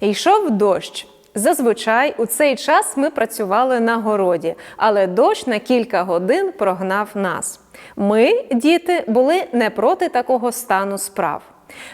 Йшов дощ. Зазвичай у цей час ми працювали на городі, але дощ на кілька годин прогнав нас. Ми, діти, були не проти такого стану справ.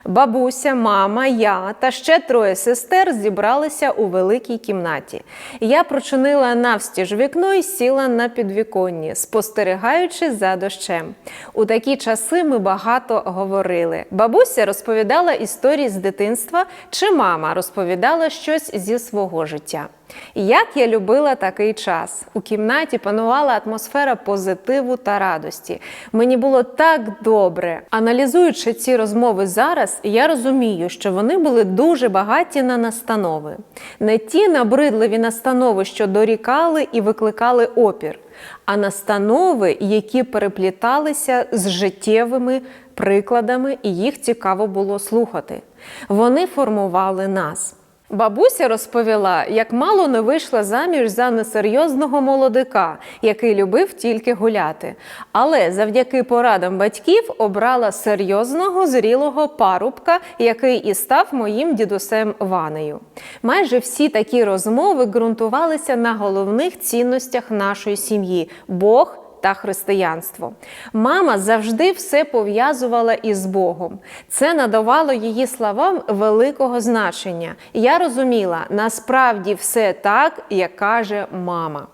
Бабуся, мама, я та ще троє сестер зібралися у великій кімнаті. Я прочинила навстіж вікно і сіла на підвіконні, спостерігаючи за дощем. У такі часи ми багато говорили. Бабуся розповідала історії з дитинства, чи мама розповідала щось зі свого життя. Як я любила такий час. У кімнаті панувала атмосфера позитиву та радості. Мені було так добре. Аналізуючи ці розмови зараз, я розумію, що вони були дуже багаті на настанови. Не ті набридливі настанови, що дорікали і викликали опір, а настанови, які перепліталися з життєвими прикладами, і їх цікаво було слухати. Вони формували нас. Бабуся розповіла, як мало не вийшла заміж за несерйозного молодика, який любив тільки гуляти. Але завдяки порадам батьків обрала серйозного зрілого парубка, який і став моїм дідусем Ванею. Майже всі такі розмови ґрунтувалися на головних цінностях нашої сім'ї Бог та християнство. Мама завжди все пов'язувала із Богом. Це надавало її словам великого значення. Я розуміла, насправді все так, як каже мама.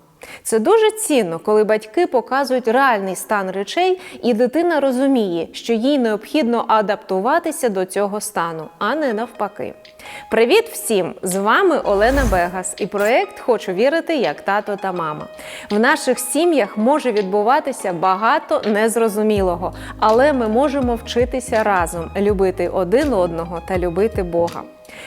Це дуже цінно, коли батьки показують реальний стан речей, і дитина розуміє, що їй необхідно адаптуватися до цього стану, а не навпаки. Привіт всім! З вами Олена Бегас і проект Хочу вірити як тато та мама. В наших сім'ях може відбуватися багато незрозумілого, але ми можемо вчитися разом, любити один одного та любити Бога.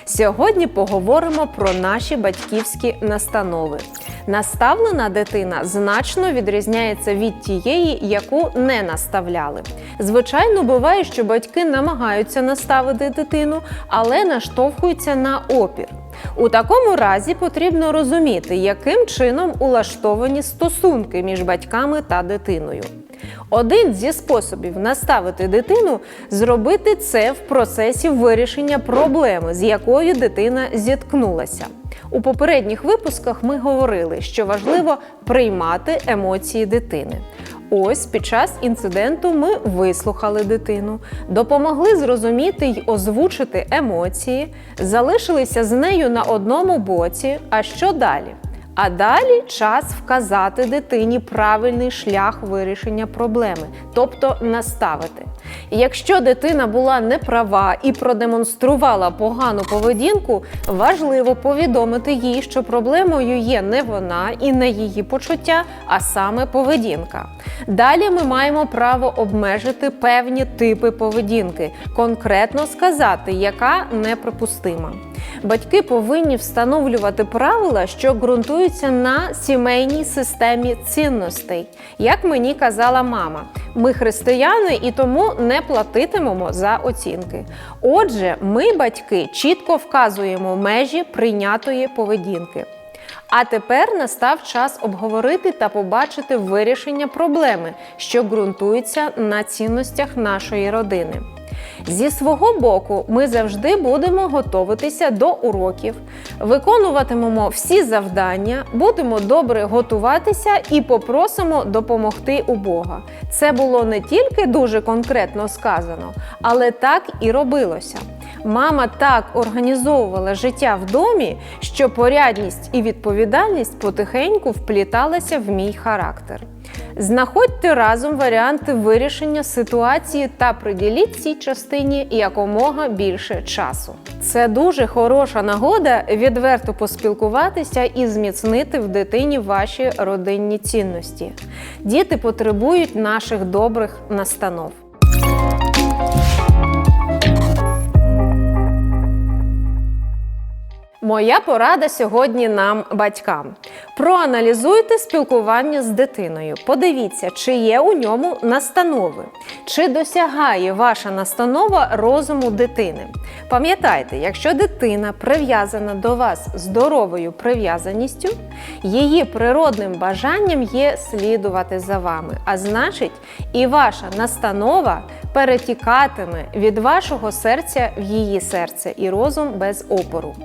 Сьогодні поговоримо про наші батьківські настанови. Наставлена дитина значно відрізняється від тієї, яку не наставляли. Звичайно, буває, що батьки намагаються наставити дитину, але наштовхуються на опір. У такому разі потрібно розуміти, яким чином улаштовані стосунки між батьками та дитиною. Один зі способів наставити дитину зробити це в процесі вирішення проблеми, з якою дитина зіткнулася. У попередніх випусках ми говорили, що важливо приймати емоції дитини. Ось під час інциденту ми вислухали дитину, допомогли зрозуміти й озвучити емоції, залишилися з нею на одному боці. А що далі? А далі час вказати дитині правильний шлях вирішення проблеми, тобто наставити. Якщо дитина була неправа і продемонструвала погану поведінку, важливо повідомити їй, що проблемою є не вона і не її почуття, а саме поведінка. Далі ми маємо право обмежити певні типи поведінки, конкретно сказати, яка неприпустима. Батьки повинні встановлювати правила, що ґрунтуються на сімейній системі цінностей. Як мені казала мама, ми християни і тому не платитимемо за оцінки. Отже, ми, батьки, чітко вказуємо межі прийнятої поведінки. А тепер настав час обговорити та побачити вирішення проблеми, що ґрунтуються на цінностях нашої родини. Зі свого боку, ми завжди будемо готуватися до уроків, виконуватимемо всі завдання, будемо добре готуватися і попросимо допомогти у Бога. Це було не тільки дуже конкретно сказано, але так і робилося. Мама так організовувала життя в домі, що порядність і відповідальність потихеньку впліталися в мій характер. Знаходьте разом варіанти вирішення ситуації та приділіть цій частині якомога більше часу. Це дуже хороша нагода відверто поспілкуватися і зміцнити в дитині ваші родинні цінності. Діти потребують наших добрих настанов. Моя порада сьогодні нам, батькам. Проаналізуйте спілкування з дитиною. Подивіться, чи є у ньому настанови, чи досягає ваша настанова розуму дитини. Пам'ятайте, якщо дитина прив'язана до вас здоровою прив'язаністю, її природним бажанням є слідувати за вами. А значить, і ваша настанова перетікатиме від вашого серця в її серце і розум без опору.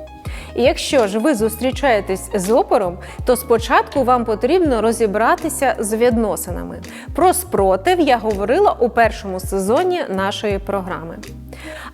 І Якщо ж ви зустрічаєтесь з опором, то спочатку вам потрібно розібратися з відносинами. Про спротив я говорила у першому сезоні нашої програми.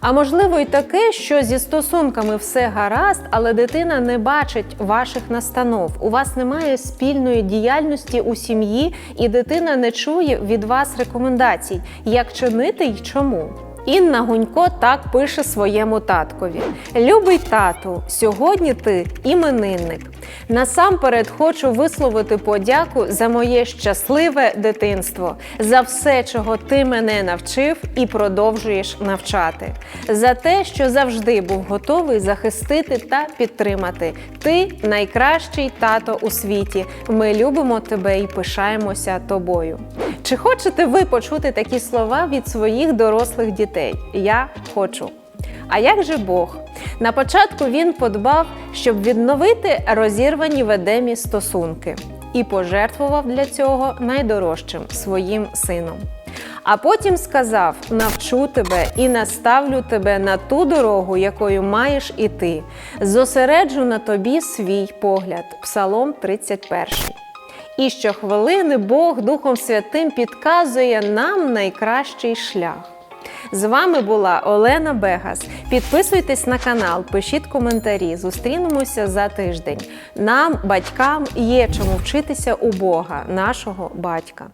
А можливо, й таке, що зі стосунками все гаразд, але дитина не бачить ваших настанов. У вас немає спільної діяльності у сім'ї, і дитина не чує від вас рекомендацій, як чинити й чому. Інна Гунько так пише своєму таткові: Любий тату, сьогодні ти іменинник. Насамперед хочу висловити подяку за моє щасливе дитинство, за все, чого ти мене навчив і продовжуєш навчати, за те, що завжди був готовий захистити та підтримати. Ти найкращий тато у світі. Ми любимо тебе і пишаємося тобою. Чи хочете ви почути такі слова від своїх дорослих дітей? Я хочу. А як же Бог? На початку він подбав, щоб відновити розірвані в Едемі стосунки і пожертвував для цього найдорожчим своїм сином. А потім сказав: навчу тебе і наставлю тебе на ту дорогу, якою маєш іти. Зосереджу на тобі свій погляд. Псалом 31. І щохвилини Бог Духом Святим підказує нам найкращий шлях. З вами була Олена Бегас. Підписуйтесь на канал, пишіть коментарі. Зустрінемося за тиждень. Нам, батькам, є чому вчитися у Бога, нашого батька.